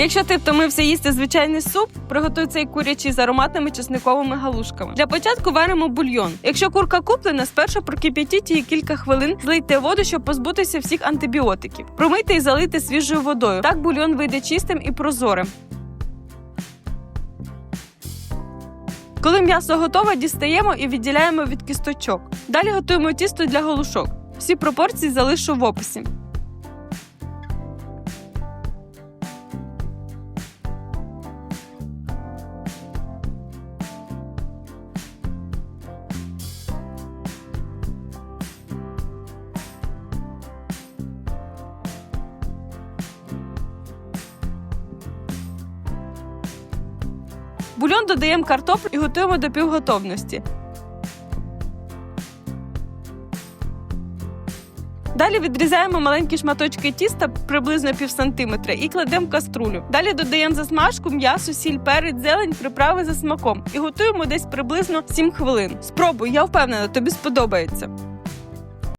Якщо ти втомився їсти звичайний суп, приготуй цей курячий з ароматними чесниковими галушками. Для початку варимо бульйон. Якщо курка куплена, спершу прокип'ятіть її кілька хвилин, злийте воду, щоб позбутися всіх антибіотиків. Промийте і залийте свіжою водою. Так бульйон вийде чистим і прозорим. Коли м'ясо готове, дістаємо і відділяємо від кісточок. Далі готуємо тісто для галушок. Всі пропорції залишу в описі. Бульон додаємо картоплю і готуємо до півготовності. Далі відрізаємо маленькі шматочки тіста приблизно пів сантиметра і кладемо в каструлю. Далі додаємо засмажку, м'ясо, сіль, перець, зелень, приправи за смаком і готуємо десь приблизно 7 хвилин. Спробуй, я впевнена, тобі сподобається.